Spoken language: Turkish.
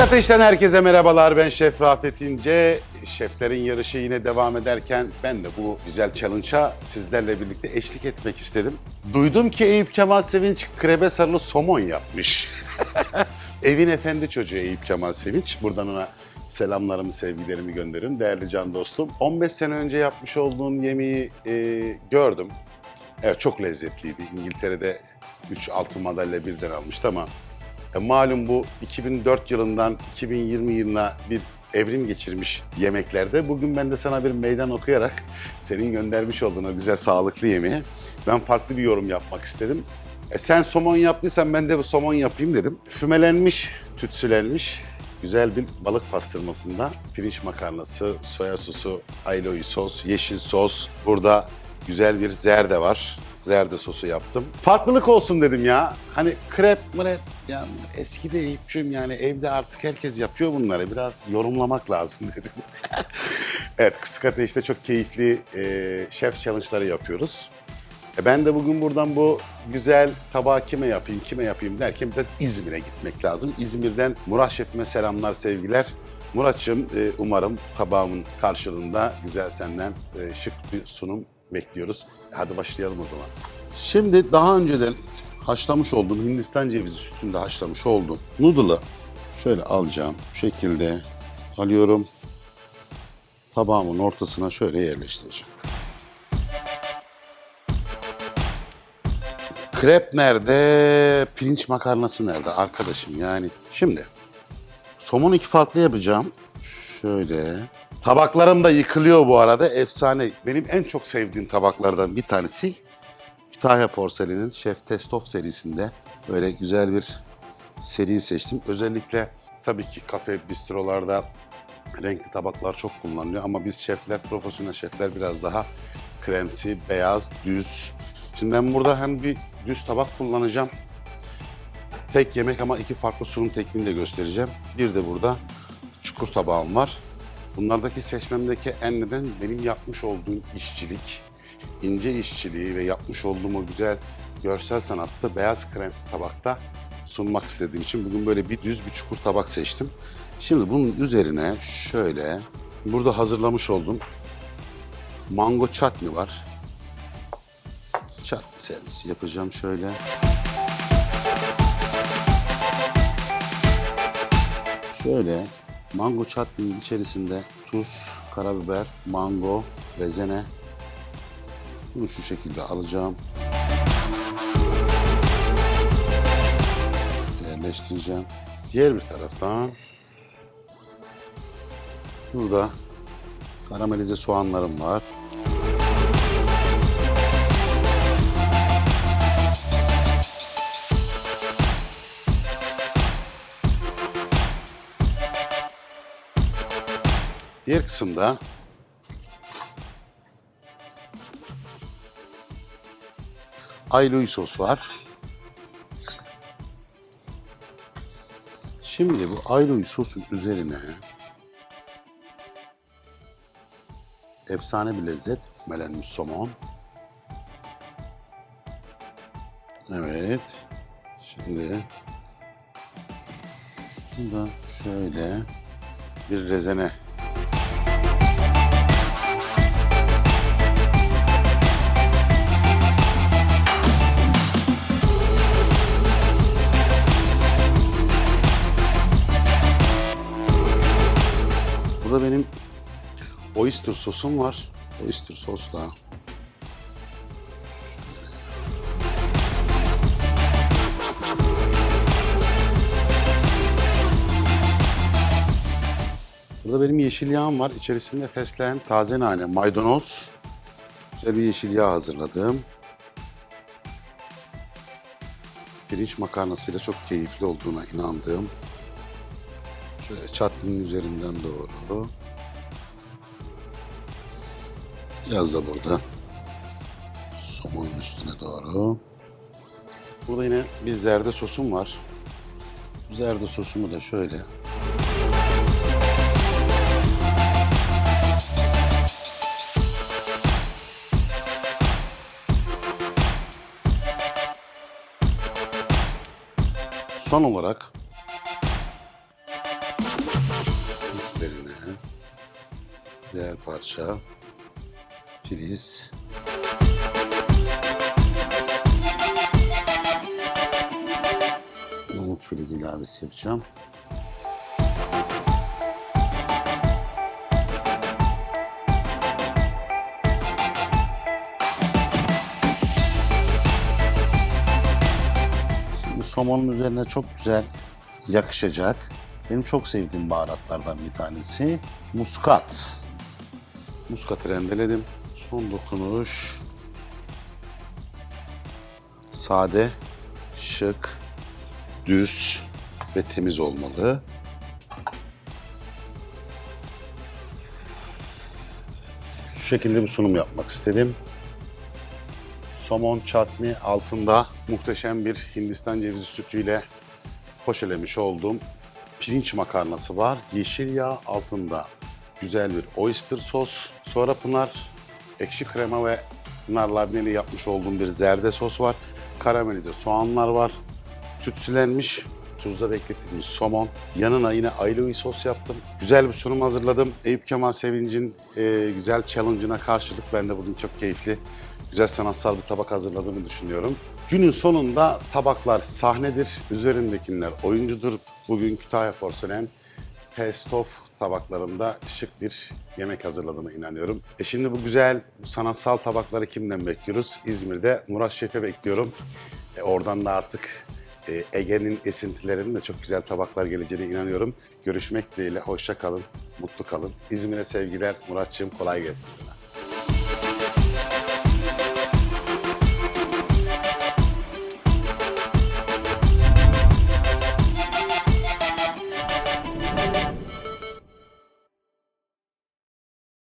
Ateş'ten herkese merhabalar. Ben Şef Rafet İnce. Şeflerin yarışı yine devam ederken ben de bu güzel challenge'a sizlerle birlikte eşlik etmek istedim. Duydum ki Eyüp Kemal Sevinç krebe sarılı somon yapmış. Evin efendi çocuğu Eyüp Kemal Sevinç. Buradan ona selamlarımı, sevgilerimi gönderiyorum. Değerli can dostum. 15 sene önce yapmış olduğun yemeği e, gördüm. Evet çok lezzetliydi. İngiltere'de 3 altın madalya birden almıştı ama e, malum bu 2004 yılından 2020 yılına bir evrim geçirmiş yemeklerde. Bugün ben de sana bir meydan okuyarak senin göndermiş olduğun o güzel sağlıklı yemeği ben farklı bir yorum yapmak istedim. E sen somon yaptıysan ben de bu somon yapayım dedim. Fümelenmiş, tütsülenmiş güzel bir balık pastırmasında pirinç makarnası, soya sosu, ailoyu sos, yeşil sos. Burada güzel bir zerde var. Zerde sosu yaptım. Farklılık olsun dedim ya. Hani krep mrep ya eski de Eyüp'cüğüm yani evde artık herkes yapıyor bunları. Biraz yorumlamak lazım dedim. evet Kısık Ateş'te çok keyifli e, şef challenge'ları yapıyoruz. E ben de bugün buradan bu güzel tabağı kime yapayım, kime yapayım derken biraz İzmir'e gitmek lazım. İzmir'den Murat Şef'ime selamlar, sevgiler. Murat'cığım e, umarım tabağımın karşılığında güzel senden e, şık bir sunum bekliyoruz. Hadi başlayalım o zaman. Şimdi daha önceden haşlamış olduğum Hindistan cevizi sütünde haşlamış olduğum noodle'ı şöyle alacağım. Bu şekilde alıyorum. Tabağımın ortasına şöyle yerleştireceğim. Krep nerede? Pirinç makarnası nerede? Arkadaşım yani. Şimdi somon iki farklı yapacağım. Şöyle. Tabaklarım da yıkılıyor bu arada. Efsane. Benim en çok sevdiğim tabaklardan bir tanesi Kütahya Porselen'in Şef Testof serisinde böyle güzel bir seri seçtim. Özellikle tabii ki kafe, bistrolarda renkli tabaklar çok kullanılıyor ama biz şefler, profesyonel şefler biraz daha kremsi, beyaz, düz. Şimdi ben burada hem bir düz tabak kullanacağım. Tek yemek ama iki farklı sunum tekniğini de göstereceğim. Bir de burada çukur tabağım var. Bunlardaki seçmemdeki en neden benim yapmış olduğum işçilik, ince işçiliği ve yapmış olduğum o güzel görsel sanatlı beyaz kremsi tabakta sunmak istediğim için bugün böyle bir düz bir çukur tabak seçtim. Şimdi bunun üzerine şöyle burada hazırlamış olduğum mango chutney var. Chutney servisi yapacağım şöyle. Şöyle mango chutney'nin içerisinde tuz, karabiber, mango, rezene. Bunu şu şekilde alacağım. Yerleştireceğim. Diğer bir taraftan şurada karamelize soğanlarım var. Diğer kısımda Ailoy sos var. Şimdi bu Ailoy sosun üzerine efsane bir lezzet melenmiş somon. Evet. Şimdi burada şöyle bir rezene benim oyster sosum var. Oyster sosla. Burada benim yeşil yağım var. İçerisinde fesleğen, taze nane, maydanoz. Güzel bir yeşil yağ hazırladım. Pirinç makarnasıyla çok keyifli olduğuna inandığım Şöyle çatlının üzerinden doğru. Biraz da burada. Somonun üstüne doğru. Burada yine bir zerde sosum var. Zerde sosumu da şöyle Son olarak Birer parça. Filiz. Nohut filiz ilavesi yapacağım. Şimdi somonun üzerine çok güzel yakışacak. Benim çok sevdiğim baharatlardan bir tanesi muskat. Muskatı rendeledim. Son dokunuş. Sade, şık, düz ve temiz olmalı. Şu şekilde bir sunum yapmak istedim. Somon çatni altında muhteşem bir Hindistan cevizi sütüyle poşelemiş olduğum pirinç makarnası var. Yeşil yağ altında güzel bir oyster sos. Sonra Pınar ekşi krema ve Pınar labneli yapmış olduğum bir zerde sos var. Karamelize soğanlar var. Tütsülenmiş, tuzda bekletilmiş somon. Yanına yine ailovi sos yaptım. Güzel bir sunum hazırladım. Eyüp Kemal Sevinç'in e, güzel challenge'ına karşılık ben de bugün çok keyifli, güzel sanatsal bir tabak hazırladığımı düşünüyorum. Günün sonunda tabaklar sahnedir, üzerindekiler oyuncudur. Bugün Kütahya Porselen Pestof tabaklarında şık bir yemek hazırladığıma inanıyorum. E şimdi bu güzel sanatsal tabakları kimden bekliyoruz? İzmir'de Murat Şef'e bekliyorum. E oradan da artık e, Ege'nin esintilerinin de çok güzel tabaklar geleceğine inanıyorum. Görüşmek dileğiyle, hoşça kalın, mutlu kalın. İzmir'e sevgiler, Muratçığım kolay gelsin sana.